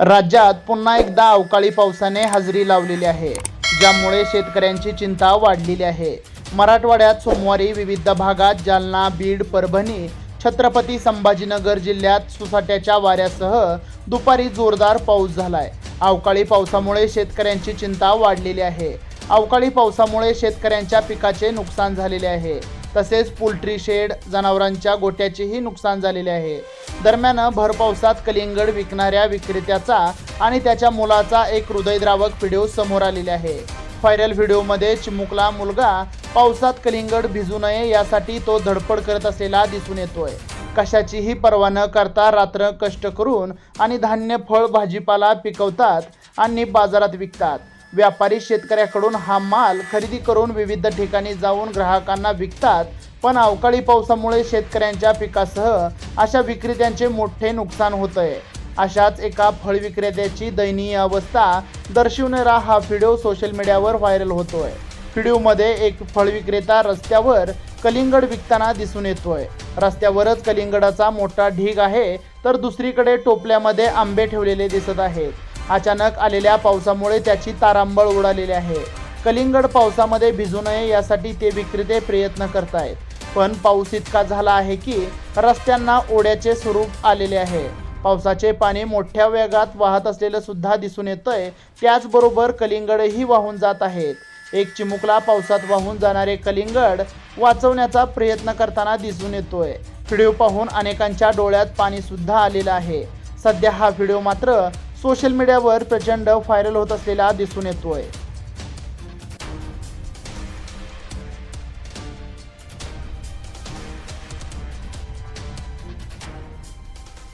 राज्यात पुन्हा एकदा अवकाळी पावसाने हजेरी लावलेली आहे ज्यामुळे शेतकऱ्यांची चिंता वाढलेली आहे. मराठवाड्यात सोमवारी विविध भागात जालना बीड परभणी छत्रपती संभाजीनगर जिल्ह्यात सुसाट्याच्या वाऱ्यासह दुपारी जोरदार पाऊस झालाय. अवकाळी पावसामुळे शेतकऱ्यांची चिंता वाढलेली आहे. अवकाळी पावसामुळे शेतकऱ्यांच्या पिकाचे नुकसान झालेले आहे. तसेच पोल्ट्री शेड जनावरांच्या गोट्याचेही नुकसान झालेले आहे. दरम्यान भर पावसात कलिंगड विकणाऱ्या विक्रेत्याचा आणि त्याच्या मुलाचा एक हृदयद्रावक व्हिडिओ समोर आलेले आहे. व्हायरल व्हिडिओमध्ये चिमुकला मुलगा पावसात कलिंगड भिजू नये यासाठी तो धडपड करत असलेला दिसून येतोय. कशाचीही पर्वा न करता रात्र कष्ट करून आणि धान्य फळ भाजीपाला पिकवतात आणि बाजारात विकतात. व्यापारी शेतकऱ्याकडून हा माल खरेदी करून विविध ठिकाणी जाऊन ग्राहकांना विकतात. पण अवकाळी पावसामुळे शेतकऱ्यांच्या पिकासह अशा विक्रेत्यांचे मोठे नुकसान होत आहे अशाच एका फळ विक्रेत्याची दयनीय अवस्था दर्शवणारा हा व्हिडिओ सोशल मीडियावर व्हायरल होतोय. व्हिडिओमध्ये एक फळ विक्रेता रस्त्यावर कलिंगड विकताना दिसून येतोय. रस्त्यावरच कलिंगडाचा मोठा ढीग आहे तर दुसरीकडे टोपल्यामध्ये आंबे ठेवलेले दिसत आहेत. अचानक आलेल्या पावसामुळे त्याची तारांबळ उडालेली आहे. कलिंगड पावसामध्ये भिजू नये यासाठी ते विक्रेते प्रयत्न करतायत. पण पाऊस इतका झाला आहे की रस्त्यांना ओढ्याचे स्वरूप आलेले आहे. पावसाचे पाणी मोठ्या वेगात वाहत असलेलं सुद्धा दिसून येतंय. त्याचबरोबर कलिंगडही वाहून जात आहेत. एक चिमुकला पावसात वाहून जाणारे कलिंगड वाचवण्याचा प्रयत्न करताना दिसून येतोय. व्हिडिओ पाहून अनेकांच्या डोळ्यात पाणी सुद्धा आलेलं आहे. सध्या हा व्हिडिओ मात्र सोशल मीडियावर प्रचंड व्हायरल होत असलेला दिसून येतोय.